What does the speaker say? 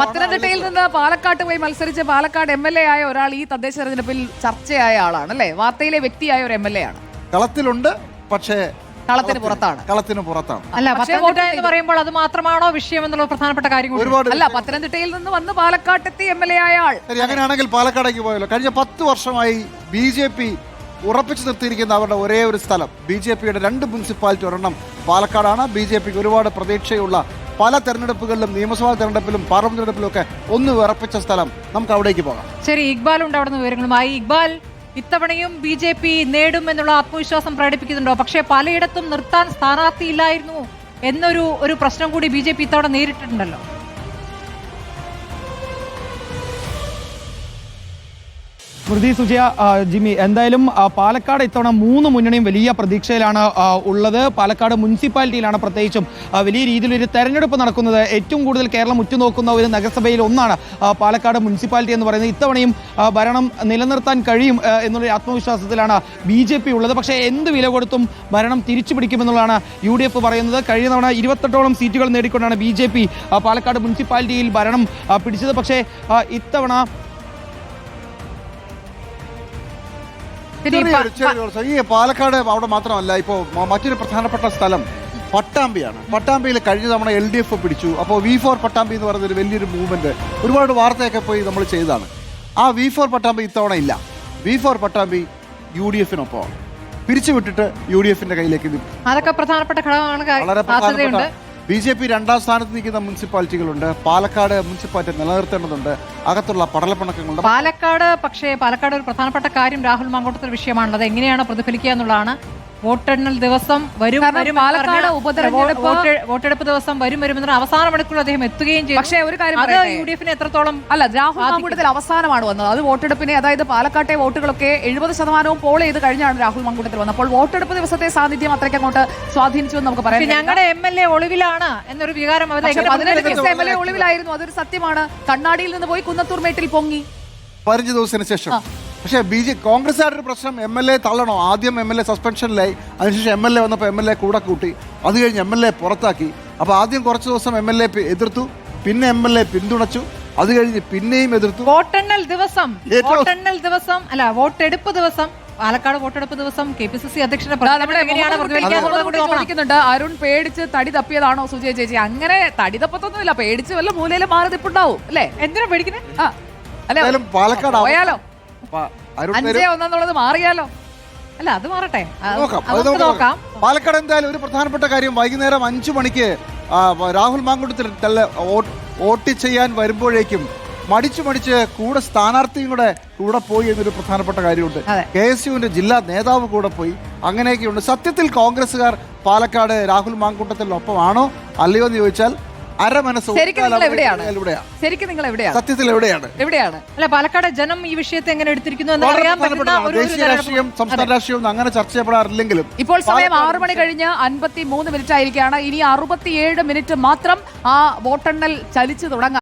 പത്തനംതിട്ടയിൽ നിന്ന് പാലക്കാട്ട് പോയി മത്സരിച്ച് പാലക്കാട് എം എൽ എ ആയ ഒരാൾ ഈ തദ്ദേശ തെരഞ്ഞെടുപ്പിൽ ചർച്ചയായ ആളാണ് അല്ലേ? വാർത്തയിലെ വ്യക്തിയായ ഒരു എം എൽ എ ആണ്. കളത്തിലുണ്ട് പക്ഷേ കളത്തിന് പുറത്താണ്. കളത്തിന് പുറത്താണ്. അല്ല പത്തനംതിട്ട എന്ന് പറയുമ്പോൾ അത് മാത്രമാണോ വിഷയം എന്നുള്ള പ്രധാനപ്പെട്ട കാര്യം കൂടി? ഒരുപാട് അല്ല പത്തനംതിട്ടയിൽ നിന്ന് വന്ന് പാലക്കാട്ടെത്തി എം എൽ എ ആയ ആൾ. ശരി അങ്ങനെയാണെങ്കിൽ പാലക്കാടേക്ക് പോയല്ലോ. കഴിഞ്ഞ പത്ത് വർഷമായി ബി ജെ പി ഉറപ്പിച്ചു നിർത്തിയിരിക്കുന്ന അവരുടെ ഒരേ ഒരു സ്ഥലം. ബി ജെ പിയുടെ രണ്ട് മുനിസിപ്പാലിറ്റി ഒരെണ്ണം പാലക്കാടാണ്. ബി ജെ പിക്ക് ഒരുപാട് പ്രതീക്ഷയുള്ള പല തെരഞ്ഞെടുപ്പുകളിലും നിയമസഭാ തെരഞ്ഞെടുപ്പിലും പാർലമെന്റ് തെരഞ്ഞെടുപ്പിലും ഒക്കെ ഒന്ന് വിറപ്പിച്ച സ്ഥലം നമുക്ക് അവിടേക്ക് പോകാം. ശരി ഇക്ബാൽ ഉണ്ട് അവിടെ നിന്ന് വിവരങ്ങളുമായി. ഇക്ബാൽ ഇത്തവണയും ബി ജെ പി നേടും എന്നുള്ള ആത്മവിശ്വാസം പ്രകടിപ്പിക്കുന്നുണ്ടോ? പക്ഷേ പലയിടത്തും നിർത്താൻ സ്ഥാനാർത്ഥിയില്ലായിരുന്നു എന്നൊരു ഒരു പ്രശ്നം കൂടി ബി ജെ പി ഇത്തവണ നേരിട്ടിട്ടുണ്ടല്ലോ. സ്മൃതി സുജയ ജിമ്മി എന്തായാലും പാലക്കാട് ഇത്തവണ മൂന്ന് മുന്നണിയും വലിയ പ്രതീക്ഷയിലാണ് ഉള്ളത്. പാലക്കാട് മുനിസിപ്പാലിറ്റിയിലാണ് പ്രത്യേകിച്ചും വലിയ രീതിയിൽ ഒരു തെരഞ്ഞെടുപ്പ് നടക്കുന്നത്. ഏറ്റവും കൂടുതൽ കേരളം ഉറ്റുനോക്കുന്ന ഒരു നഗരസഭയിൽ ഒന്നാണ് പാലക്കാട് മുനിസിപ്പാലിറ്റി എന്ന് പറയുന്നത്. ഇത്തവണയും ഭരണം നിലനിർത്താൻ കഴിയും എന്നുള്ള ആത്മവിശ്വാസത്തിലാണ് ബി ജെ പി ഉള്ളത്. പക്ഷേ എന്ത് വില കൊടുത്തും ഭരണം തിരിച്ചു പിടിക്കുമെന്നുള്ളതാണ് യു ഡി എഫ് പറയുന്നത്. കഴിഞ്ഞ തവണ ഇരുപത്തെട്ടോളം സീറ്റുകൾ നേടിക്കൊണ്ടാണ് ബി ജെ പി പാലക്കാട് മുനിസിപ്പാലിറ്റിയിൽ ഭരണം പിടിച്ചത്. പക്ഷേ ഇത്തവണ ഈ പാലക്കാട് അവിടെ മാത്രമല്ല ഇപ്പോൾ മ- മറ്റൊരു പ്രധാനപ്പെട്ട സ്ഥലം പട്ടാമ്പിയാണ്. പട്ടാമ്പിയിൽ കഴിഞ്ഞ തവണ എൽ ഡി എഫ് പിടിച്ചു. അപ്പോൾ വി ഫോർ പട്ടാമ്പി എന്ന് പറയുന്ന ഒരു വലിയൊരു മൂവ്മെന്റ് ഒരുപാട് വാർത്തയൊക്കെ പോയി നമ്മൾ ചെയ്തതാണ്. ആ വി ഫോർ പട്ടാമ്പി ഇത്തവണ ഇല്ല. V four Pattambi U D എഫിനൊപ്പമാണ്. പിരിച്ചുവിട്ടിട്ട് യു ഡി എഫിന്റെ കയ്യിലേക്ക് അതൊക്കെ പ്രധാനപ്പെട്ട ഘടകമാണ്. വളരെ പ്രധാനപ്പെട്ട ബി ജെ പി രണ്ടാം സ്ഥാനത്ത് നിൽക്കുന്ന മുനിസിപ്പാലിറ്റികളുണ്ട്. പാലക്കാട് മുനിസിപ്പാലിറ്റി നിലനിർത്തേണ്ടതുണ്ട്. അകത്തുള്ള പടലപ്പിണക്കങ്ങളുണ്ട്. പാലക്കാട് പക്ഷേ പാലക്കാട് ഒരു പ്രധാനപ്പെട്ട കാര്യം രാഹുൽ മാങ്കോട്ടത്തിൽ വിഷയമാണുള്ളത്. എങ്ങനെയാണ് പ്രതിഫലിക്കുക എന്നുള്ളതാണ് വോട്ടെണ്ണൽ ദിവസം വരും വരും പാലക്കാട് ഉപതെരഞ്ഞെടുപ്പ് വോട്ടെടുപ്പ് ദിവസം വരും വരും എന്ന് അവസാന മണിക്കൂർ അദ്ദേഹം എത്തുകയും ചെയ്തു. പക്ഷേ ഒരു കാര്യം അത് യു ഡി എഫിന് എത്രത്തോളം അല്ല രാഹുൽ മാങ്കൂട്ടത്തിൽ അവസാനമാണ് വന്നത്. അത് വോട്ടെടുപ്പിനെ അതായത് പാലക്കാട്ടെ വോട്ടുകളൊക്കെ എഴുപത് ശതമാനവും പോൾ ചെയ്ത് കഴിഞ്ഞാണ് രാഹുൽ മാങ്കൂട്ടത്തിൽ വന്നത്. അപ്പോൾ വോട്ടെടുപ്പ് ദിവസത്തെ സാന്നിധ്യം അത്രയ്ക്ക് അങ്ങോട്ട് സ്വാധീനിച്ചു എന്ന് നമുക്ക് പറയാം ഞങ്ങളുടെ എം എൽ എ ഒളിവിലാണ് എന്നൊരു വികാരം പതിനെട്ട് ദിവസം എം എൽ എ ഒളിവിലായിരുന്നു. അതൊരു സത്യമാണ്. കണ്ണാടിയിൽ നിന്ന് പോയി കുന്നത്തൂർ മേട്ടിൽ പൊങ്ങി. പതിനഞ്ച് ദിവസത്തിന് ശേഷം. പക്ഷേ ബി ജെ കോൺഗ്രസ്സുകാരുടെ പ്രശ്നം എം എൽ എ തള്ളണോ? ആദ്യം എം എൽ എ സസ്പെൻഷനിലായി അതിനുശേഷം എം എൽ എ വന്നപ്പോൾ എം എൽ എ കൂടെ കൂട്ടി. അത് കഴിഞ്ഞ് എം എൽ എ പുറത്താക്കി. അപ്പോൾ ആദ്യം കുറച്ച് ദിവസം എം എൽ എ എതിർത്തു പിന്നെ എം എൽ എ പിന്തുണച്ചു അത് കഴിഞ്ഞ് പിന്നെയും എതിർത്തു. വോട്ടെണ്ണൽ ദിവസം വോട്ടെണ്ണൽ ദിവസം അല്ല വോട്ടെടുപ്പ് ദിവസം പാലക്കാട് വോട്ടെടുപ്പ് ദിവസം കെ പി സി സി അധ്യക്ഷനെ. ചോദിക്കുന്നുണ്ട്. അരുൺ പേടിച്ച് തടി തപ്പിയതാണോ സുജയ ചേച്ചി? അങ്ങനെ തടി തപ്പത്തൊന്നുമില്ല പേടിച്ച് വല്ല മൂലയിലും മാറി നിപ്പുണ്ടാവും അല്ലേ? എന്തിനാ പേടിക്കുന്നത് ആ. അല്ലെ? പാലക്കാട് പോയാലോ? അഞ്ചേ ഒന്നെന്നുള്ളത് മാറിയാലോ? അല്ല അത് മാറട്ടെ. നോക്കാം പാലക്കാട് എന്തായാലും ഒരു പ്രധാനപ്പെട്ട കാര്യം വൈകുന്നേരം അഞ്ചു മണിക്ക് രാഹുൽ മാങ്കുട്ടത്തിൽ വോട്ട് ചെയ്യാൻ വരുമ്പോഴേക്കും മടിച്ചു മടിച്ച് കൂടെ സ്ഥാനാർത്ഥിയും കൂടെ കൂടെ പോയി എന്നൊരു പ്രധാനപ്പെട്ട കാര്യമുണ്ട്. കെ എസ് യുവിന്റെ ജില്ലാ നേതാവ് കൂടെ പോയി അങ്ങനെയൊക്കെയുണ്ട്. സത്യത്തിൽ കോൺഗ്രസുകാർ പാലക്കാട് രാഹുൽ മാങ്കൂട്ടത്തിനൊപ്പമാണോ? അല്ലയോ എന്ന് ചോദിച്ചാൽ അരമനസ് ശരിക്കും നിങ്ങൾ എവിടെയാണ്? ശരിക്കും നിങ്ങൾ എവിടെയാണ്? സത്യത്തിൽ എവിടെയാണ്? എവിടെയാണ്? അല്ല പാലക്കാട് ജനം ഈ വിഷയത്തെ എങ്ങനെ എടുത്തിരിക്കുന്നു എന്ന് അറിയാൻ പറ്റുന്ന ഒരു- ദേശീയ രാഷ്ട്രീയം സംസ്ഥാന രാഷ്ട്രീയം അങ്ങനെ ചർച്ച ചെയ്യപ്പെടാറില്ലെങ്കിലും ഇപ്പോൾ സമയം ആറു മണി കഴിഞ്ഞ് അൻപത്തി മൂന്ന് മിനിറ്റ് ആയിരിക്കുകയാണ് ഇനി അറുപത്തിയേഴ് മിനിറ്റ് മാത്രം ആ വോട്ടെണ്ണൽ ചലിച്ചു തുടങ്ങാൻ